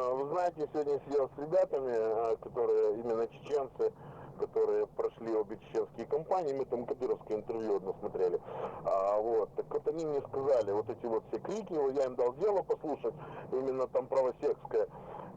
Э, Вы знаете, сегодня сидел с ребятами, э, которые именно чеченцы, которые прошли обе чеченские компании, мы там кадыровское интервью одно смотрели. А, вот, так вот они мне сказали, вот эти вот все крики, я им дал дело послушать, именно там правосекское.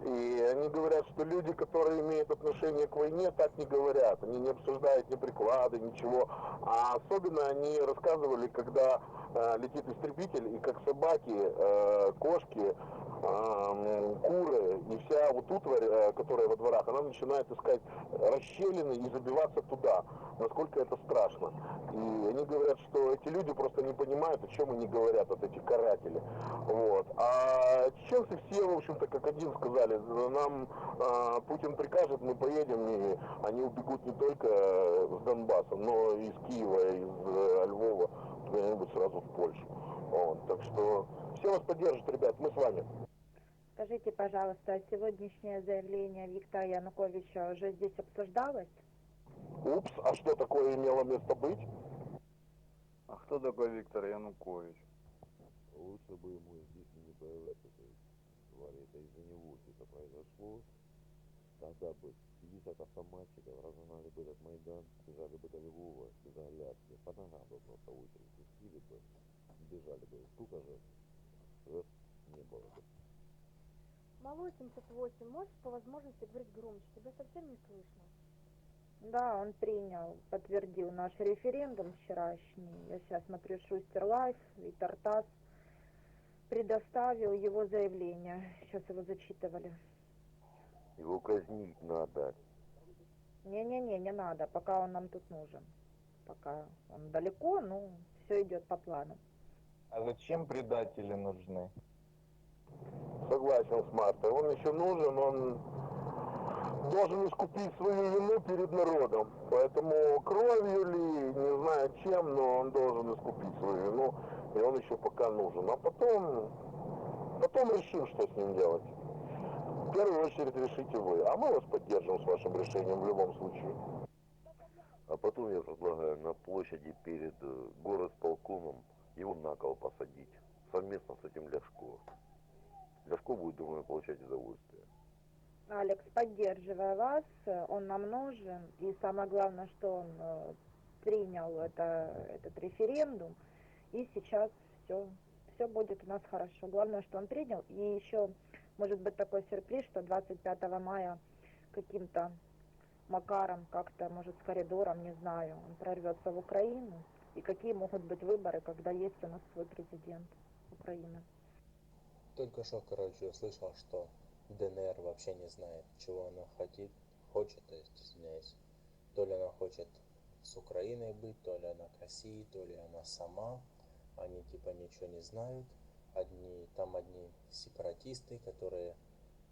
И они говорят, что люди, которые имеют отношение к войне, так не говорят. Они не обсуждают ни приклады, ничего. А особенно они рассказывали, когда э, летит истребитель, и как собаки, э, кошки, куры и вся вот утварь, э, которая во дворах, она начинает искать расщелины и забиваться туда. Насколько это страшно. И они говорят, что эти люди просто не понимают, о чем они говорят, вот эти каратели. Вот. А чеченцы все, в общем-то, как один сказали, нам э, Путин прикажет, мы поедем, и они убегут не только с Донбасса, но и из Киева, из э, Львова, куда-нибудь сразу в Польшу. Вот. Так что все вас поддержат, ребят, мы с вами. Скажите, пожалуйста, сегодняшнее заявление Виктора Януковича уже здесь обсуждалось? Упс, а что такое имело место быть? А кто такой Виктор Янукович? Лучше бы ему здесь не появляться, то есть, это из-за него все это произошло. Тогда бы 50 автоматчиков разогнали бы этот Майдан, бежали бы до Львова, Аляски, по ногам бы просто очередь пустили бы, бежали бы, столько же не было бы. Малой 78, можешь по возможности говорить громче? Тебя совсем не слышно. Да, он принял, подтвердил наш референдум вчерашний. Я сейчас смотрю Шустер Лайф и Тартас предоставил его заявление. Сейчас его зачитывали. Его казнить надо. Не-не-не, не надо, пока он нам тут нужен. Пока он далеко, ну, все идет по плану. А зачем предатели нужны? Согласен с Мартой. Он еще нужен, он должен искупить свою вину перед народом. Поэтому кровью ли, не знаю чем, но он должен искупить свою вину, и он еще пока нужен. А потом, потом решим, что с ним делать. В первую очередь решите вы, а мы вас поддержим с вашим решением в любом случае. А потом я предлагаю на площади перед э, горосполкомом его на кол посадить. Совместно с этим Ляшко. Ляшко будет, думаю, получать удовольствие. Алекс, поддерживая вас, он нам нужен, и самое главное, что он э, принял это, этот референдум, и сейчас все, все будет у нас хорошо. Главное, что он принял, и еще может быть такой сюрприз, что 25 мая каким-то макаром, как-то, может, с коридором, не знаю, он прорвется в Украину, и какие могут быть выборы, когда есть у нас свой президент Украины. Только что, короче, услышал, что ДНР вообще не знает, чего она хочет, хочет, то есть, извиняюсь, то ли она хочет с Украиной быть, то ли она к России, то ли она сама, они типа ничего не знают, одни, там одни сепаратисты, которые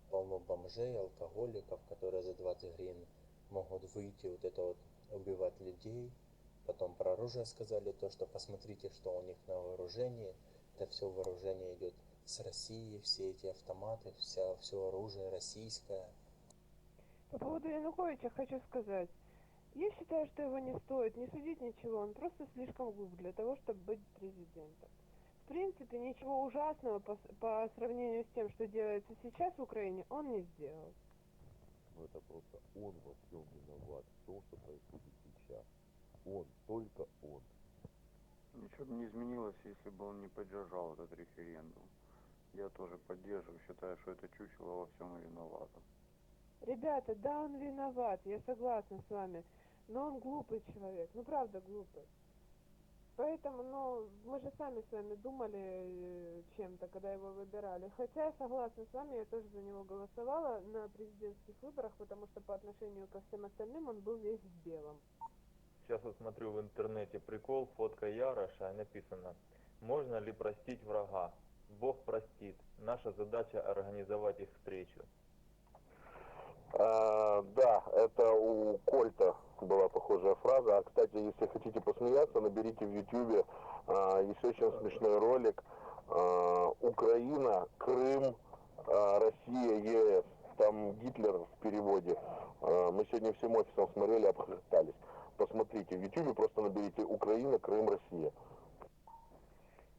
полно бомжей, алкоголиков, которые за 20 гривен могут выйти, вот это вот, убивать людей, потом про оружие сказали, то, что посмотрите, что у них на вооружении, это все вооружение идет с России, все эти автоматы, вся, все оружие российское. По поводу Януковича хочу сказать. Я считаю, что его не стоит не судить ничего, он просто слишком глуп для того, чтобы быть президентом. В принципе, ничего ужасного по, с- по сравнению с тем, что делается сейчас в Украине, он не сделал. Но это просто он во всем виноват, в том, что происходит сейчас. Он, только он. Ничего бы не изменилось, если бы он не поддержал этот референдум. Я тоже поддерживаю, считаю, что это чучело во всем и виновато. Ребята, да, он виноват, я согласна с вами, но он глупый человек, ну правда глупый. Поэтому, ну, мы же сами с вами думали э, чем-то, когда его выбирали. Хотя я согласна с вами, я тоже за него голосовала на президентских выборах, потому что по отношению ко всем остальным он был весь в белом. Сейчас вот смотрю в интернете прикол, фотка Яроша, и написано «Можно ли простить врага? Бог простит. Наша задача организовать их встречу». А, да, это у Кольта была похожая фраза. А, кстати, если хотите посмеяться, наберите в Ютьюбе а, есть очень смешной ролик а, Украина, Крым, а, Россия, ЕС. Там Гитлер в переводе. А, мы сегодня всем офисом смотрели, обхохотались. Посмотрите, в Ютьюбе просто наберите Украина, Крым, Россия.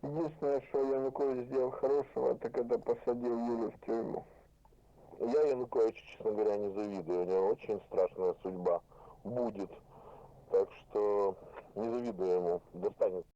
Единственное, что Янукович сделал хорошего, это посадил Юлю в тюрьму. Я Януковичу, честно говоря, не завидую. У него очень страшная судьба будет. Так что не завидую ему. Достанет.